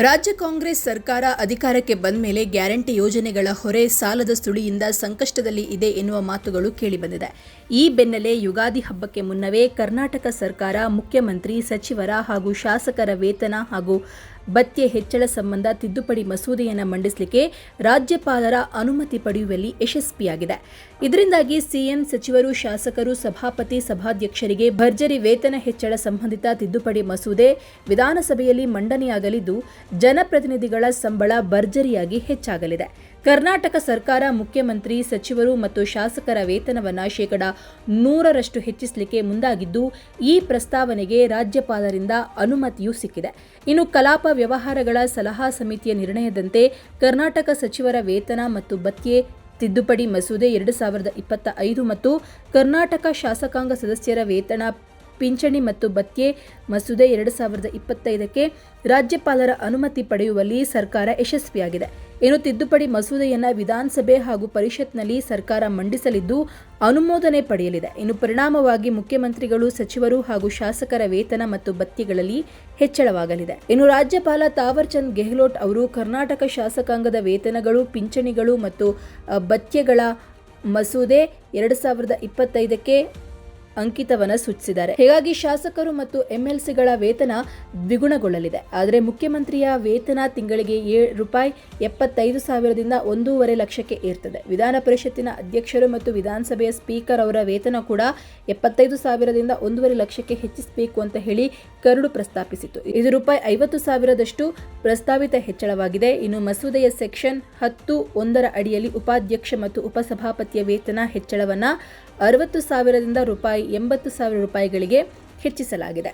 ರಾಜ್ಯ ಕಾಂಗ್ರೆಸ್ ಸರ್ಕಾರ ಅಧಿಕಾರಕ್ಕೆ ಬಂದ ಮೇಲೆ ಗ್ಯಾರಂಟಿ ಯೋಜನೆಗಳ ಹೊರೆ ಸಾಲದ ಸುಳಿಯಿಂದ ಸಂಕಷ್ಟದಲ್ಲಿ ಇದೆ ಎನ್ನುವ ಮಾತುಗಳು ಕೇಳಿಬಂದಿದೆ. ಈ ಬೆನ್ನಲ್ಲೇ ಯುಗಾದಿ ಹಬ್ಬಕ್ಕೆ ಮುನ್ನವೇ ಕರ್ನಾಟಕ ಸರ್ಕಾರ ಮುಖ್ಯಮಂತ್ರಿ, ಸಚಿವರ ಹಾಗೂ ಶಾಸಕರ ವೇತನ ಹಾಗೂ ಭತ್ಯೆ ಹೆಚ್ಚಳ ಸಂಬಂಧ ತಿದ್ದುಪಡಿ ಮಸೂದೆಯನ್ನು ಮಂಡಿಸಲಿಕ್ಕೆ ರಾಜ್ಯಪಾಲರ ಅನುಮತಿ ಪಡೆಯುವಲ್ಲಿ ಯಶಸ್ವಿಯಾಗಿದೆ. ಇದರಿಂದಾಗಿ ಸಿಎಂ ಸಚಿವರು, ಶಾಸಕರು, ಸಭಾಪತಿ, ಸಭಾಧ್ಯಕ್ಷರಿಗೆ ಭರ್ಜರಿ ವೇತನ ಹೆಚ್ಚಳ ಸಂಬಂಧಿತ ತಿದ್ದುಪಡಿ ಮಸೂದೆ ವಿಧಾನಸಭೆಯಲ್ಲಿ ಮಂಡನೆಯಾಗಲಿದ್ದು, ಜನಪ್ರತಿನಿಧಿಗಳ ಸಂಬಳ ಭರ್ಜರಿಯಾಗಿ ಹೆಚ್ಚಾಗಲಿದೆ. ಕರ್ನಾಟಕ ಸರ್ಕಾರ ಮುಖ್ಯಮಂತ್ರಿ ಸಚಿವರು ಮತ್ತು ಶಾಸಕರ ವೇತನವನ್ನು ಶೇಕಡ ನೂರರಷ್ಟು ಹೆಚ್ಚಿಸಲಿಕ್ಕೆ ಮುಂದಾಗಿದ್ದು, ಈ ಪ್ರಸ್ತಾವನೆಗೆ ರಾಜ್ಯಪಾಲರಿಂದ ಅನುಮತಿಯೂ ಸಿಕ್ಕಿದೆ. ಇನ್ನು ಕಲಾಪ ವ್ಯವಹಾರಗಳ ಸಲಹಾ ಸಮಿತಿಯ ನಿರ್ಣಯದಂತೆ ಕರ್ನಾಟಕ ಸಚಿವರ ವೇತನ ಮತ್ತು ಭತ್ಯೆ, ತಿದ್ದುಪಡಿ ಮಸೂದೆ ಎರಡು ಸಾವಿರದ ಇಪ್ಪತ್ತ ಐದು ಮತ್ತು ಕರ್ನಾಟಕ ಶಾಸಕಾಂಗ ಸದಸ್ಯರ ವೇತನ ಪಿಂಚಣಿ ಮತ್ತು ಭತ್ಯೆ ಮಸೂದೆ ಎರಡು ಸಾವಿರದ ಇಪ್ಪತ್ತೈದಕ್ಕೆ ರಾಜ್ಯಪಾಲರ ಅನುಮತಿ ಪಡೆಯುವಲ್ಲಿ ಸರ್ಕಾರ ಯಶಸ್ವಿಯಾಗಿದೆ. ಇನ್ನು ತಿದ್ದುಪಡಿ ಮಸೂದೆಯನ್ನು ವಿಧಾನಸಭೆ ಹಾಗೂ ಪರಿಷತ್ನಲ್ಲಿ ಸರ್ಕಾರ ಮಂಡಿಸಲಿದ್ದು ಅನುಮೋದನೆ ಪಡೆಯಲಿದೆ. ಇನ್ನು ಪರಿಣಾಮವಾಗಿ ಮುಖ್ಯಮಂತ್ರಿಗಳು, ಸಚಿವರು ಹಾಗೂ ಶಾಸಕರ ವೇತನ ಮತ್ತು ಭತ್ಯೆಗಳಲ್ಲಿ ಹೆಚ್ಚಳವಾಗಲಿದೆ. ಇನ್ನು ರಾಜ್ಯಪಾಲ ತಾವರ್ಚಂದ್ ಗೆಹ್ಲೋಟ್ ಅವರು ಕರ್ನಾಟಕ ಶಾಸಕಾಂಗದ ವೇತನಗಳು, ಪಿಂಚಣಿಗಳು ಮತ್ತು ಭತ್ಯೆಗಳ ಮಸೂದೆ ಎರಡು ಸಾವಿರದ ಇಪ್ಪತ್ತೈದಕ್ಕೆ ಅಂಕಿತವನ್ನ ಸೂಚಿಸಿದ್ದಾರೆ. ಹೀಗಾಗಿ ಶಾಸಕರು ಮತ್ತು ಎಂಎಲ್ಸಿಗಳ ವೇತನ ದ್ವಿಗುಣಗೊಳ್ಳಲಿದೆ. ಆದರೆ ಮುಖ್ಯಮಂತ್ರಿಯ ವೇತನ ತಿಂಗಳಿಗೆ ರೂಪಾಯಿ ಎಪ್ಪತ್ತೈದು ಸಾವಿರದಿಂದ ಒಂದೂವರೆ ಲಕ್ಷಕ್ಕೆ ಏರ್ತದೆ. ವಿಧಾನ ಪರಿಷತ್ತಿನ ಅಧ್ಯಕ್ಷರು ಮತ್ತು ವಿಧಾನಸಭೆಯ ಸ್ಪೀಕರ್ ಅವರ ವೇತನ ಕೂಡ ಎಪ್ಪತ್ತೈದು ಸಾವಿರದಿಂದ ಒಂದೂವರೆ ಲಕ್ಷಕ್ಕೆ ಹೆಚ್ಚಿಸಬೇಕು ಅಂತ ಹೇಳಿ ಕರಡು ಪ್ರಸ್ತಾಪಿಸಿತು ಇದು ರೂಪಾಯಿ ಐವತ್ತು ಸಾವಿರದಷ್ಟು ಪ್ರಸ್ತಾವಿತ ಹೆಚ್ಚಳವಾಗಿದೆ. ಇನ್ನು ಮಸೂದೆಯ ಸೆಕ್ಷನ್ ಹತ್ತು ಒಂದರ ಅಡಿಯಲ್ಲಿ ಉಪಾಧ್ಯಕ್ಷ ಮತ್ತು ಉಪಸಭಾಪತಿಯ ವೇತನ ಹೆಚ್ಚಳವನ್ನ ಅರವತ್ತು ಸಾವಿರದಿಂದ ರೂಪಾಯಿ ಎಂಬತ್ತು ಸಾವಿರ ರೂಪಾಯಿಗಳಿಗೆ ಹೆಚ್ಚಿಸಲಾಗಿದೆ.